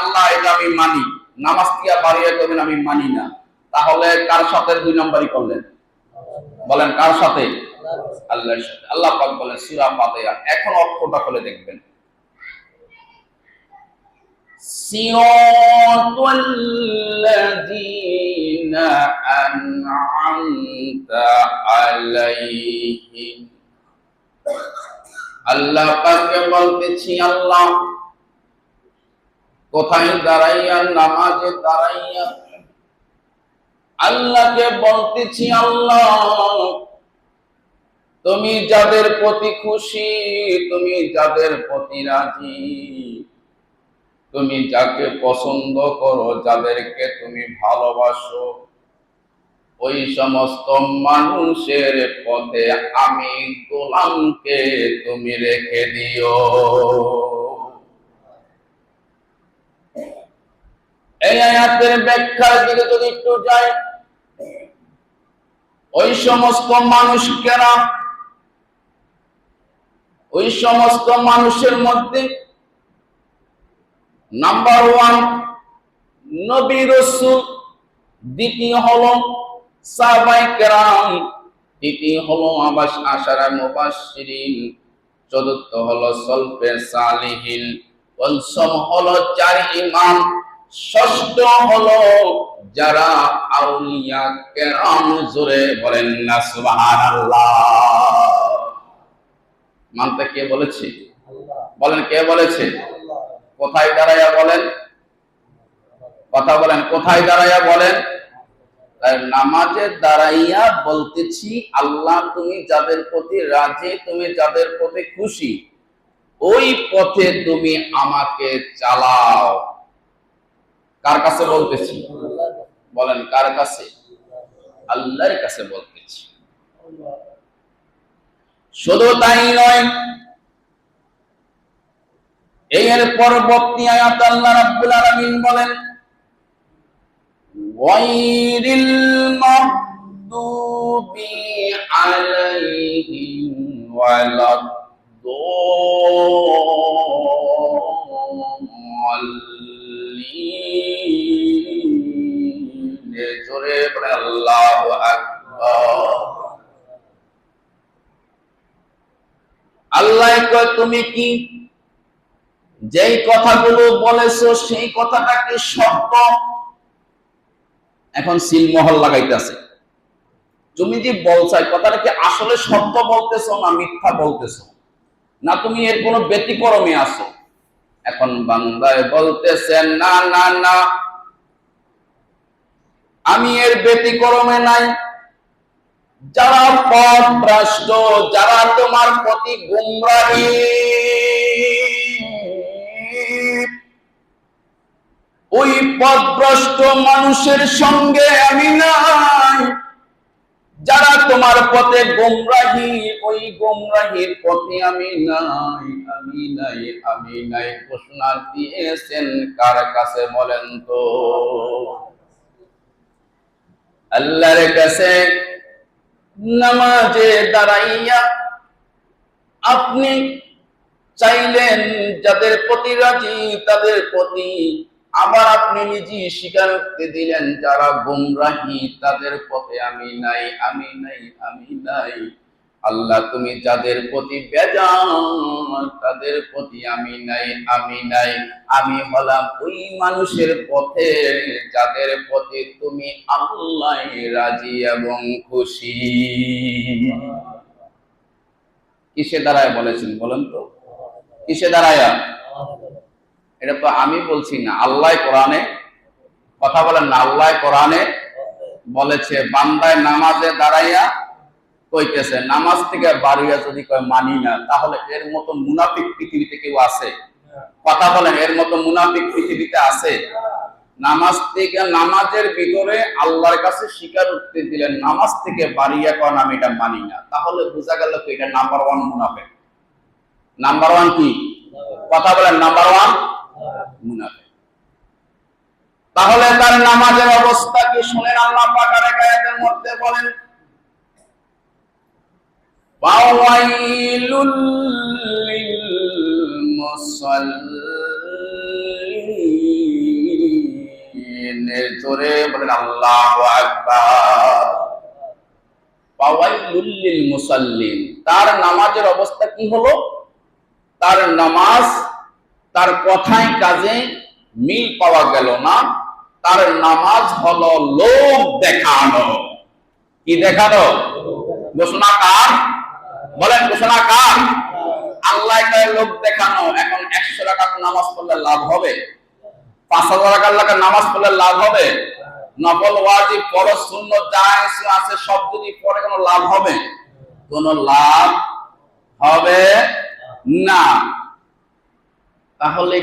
আল্লাহ এটা আমি মানি নামাজ দিয়া বাড়িয়ে করবেন আমি মানি না তাহলে কার সাথে দুই নম্বরই করলেন বলেন কার সাথে আল্লাহর সাথে আল্লাহ পাক বলেন সূরা ফাতিহা এখন অক্ষরটা খুলে দেখবেন صراط الذين أنعمت عليهم আল্লাহ পাককে বলতেছি আল্লাহ কোথায় দাঁড়াইয়া, নামাজে দাঁড়াইয়া? আল্লাহকে বলতেছি, আল্লাহ, তুমি যাদের প্রতি খুশি, তুমি যাদের প্রতি রাজি, তুমি যাকে পছন্দ করো, যাদেরকে তুমি ভালোবাসো, ওই সমস্ত মানুষের পথে আমি গোলামকে তুমি রেখে দিও। এই আয়াতের ব্যাখ্যার দিকে যদি একটু যাই, ওই সমস্ত মানুষ কেনা ওই সমস্ত মানুষের মধ্যে নাম্বার ওয়ান নবী রসুল, দ্বিতীয় হলো সাহাবাই কেরাম, তৃতীয় হলো আবাস আশারা মুবাশশিরিন, চতুর্থ হল সলফে সালিহিন, পঞ্চম হল চার ইমাম। ষষ্ঠ হলো যারা আউলিয়া কেরাম জোরে বলেন না, সুবহানাল্লাহ। মানতে কে বলেছে? বলেন, কে বলেছে? কোথায় দাঁড়াইয়া বলেন? কথা বলেন, কোথায় বলেন? নামাজে দাঁড়াইয়া বলতেছি, আল্লাহ তুমি যাদের প্রতি রাজি, তুমি যাদের প্রতি খুশি, ওই পথে তুমি আমাকে চালাও। কার কাছে বলতেছি? বলেন, কার কাছে? আল্লাহর কাছে বলতেছি। শুধু তাই নয় এর পরবর্তী আয়াত আল্লাহ রাব্বুল আলামিন বলেন, ওয়াইরিল মাগদুবি আলাইহিম ওয়ালাদ জোরে কয়, তুমি কি যেই কথাগুলো বলেছ, সেই কথাটা সত্য? এখন সিলমহল লাগাইতেছে। তুমি যে বলছো, এই কথাটা আসলে সত্য বলতেছো না মিথ্যা বলতেছো? না তুমি এর কোনো ব্যতিক্রমে আছো? এখন বান্দায় বলতেছে, না না না। আমি এর ব্যতিক্রমে নাই। যারা পথ ভ্রষ্ট, যারা তোমার প্রতি গুমরাহী। ওই পথভ্রষ্ট মানুষের সঙ্গে আমি নাই। যারা তোমার পথে গোমরাহি, ওই গোমরাহির পথে আমি নাই। আমি নাই আমি নাই। ঘোষণা দিয়েছেন কার কাছে বলেন তো? আল্লাহর কাছে নামাজে দাঁড়াইয়া আপনি চাইলেন যাদের প্রতি রাজি, তাদের প্রতি আবার আপনি নিজে স্বীকার করতে দিলেন, যারা গুমরাহি, তাদের পথে আমি নাই আমি নাই আমি নাই। আল্লাহ তুমি যাদের প্রতি তাদের প্রতি আমি নাই আমি নাই। আমি হলাম ওই মানুষের পথে যাদের প্রতি তুমি আল্লাহ রাজি এবং খুশি। কিসে দাঁড়ায় বলেছেন বলেন তো? কিসে দাঁড়ায়? এটা তো আমি বলছি না আল্লাহ কোরআনে। কথা বলেন না আল্লাহ কোরআনে বলেছে, বান্দায় নামাজে দাঁড়াইয়া কইতেছে, নামাজ থেকে বাড়িয়া যদি কয় মানি না, তাহলে এর মতো মুনাফিক পৃথিবীতে কেউ আছে? কথা বলেন, এর মতো মুনাফিক পৃথিবীতে আছে? নামাজ থেকে, নামাজের ভিতরে আল্লাহর কাছে স্বীকার উঠতে দিলেন, নামাজ থেকে বাড়িয়া কন, আমি এটা মানি না। তাহলে বোঝা গেল তো এটা নাম্বার ওয়ান মুনাফিক। নাম্বার ওয়ান কি? কথা বলেন নাম্বার ওয়ান মুনাফিক। তাহলে তার নামাজের অবস্থা কি? শুনেন আল্লাহ পাক আরেক আয়াতের মধ্যে বলেন লিল মুসাল্লিন জোরে তার নামাজের অবস্থা কি হলো? তার নামাজ, তার কথায় কাজে মিল পাওয়া গেল না। তার নামাজ হলো লোক দেখানো। কি দেখানো ঘোষণা কার? বলেন ঘোষণা কার? আল্লাহ লোক দেখানো। এখন একশো টাকা নামাজ পড়লে লাভ হবে? পাঁচ হাজার টাকার লাখের নামাজ পড়লে লাভ হবে? নকল ওয়াজিব, ফরজ শূন্য যা আছে সব যদি পরে কোনো লাভ হবে? কোন লাভ হবে না। তাহলে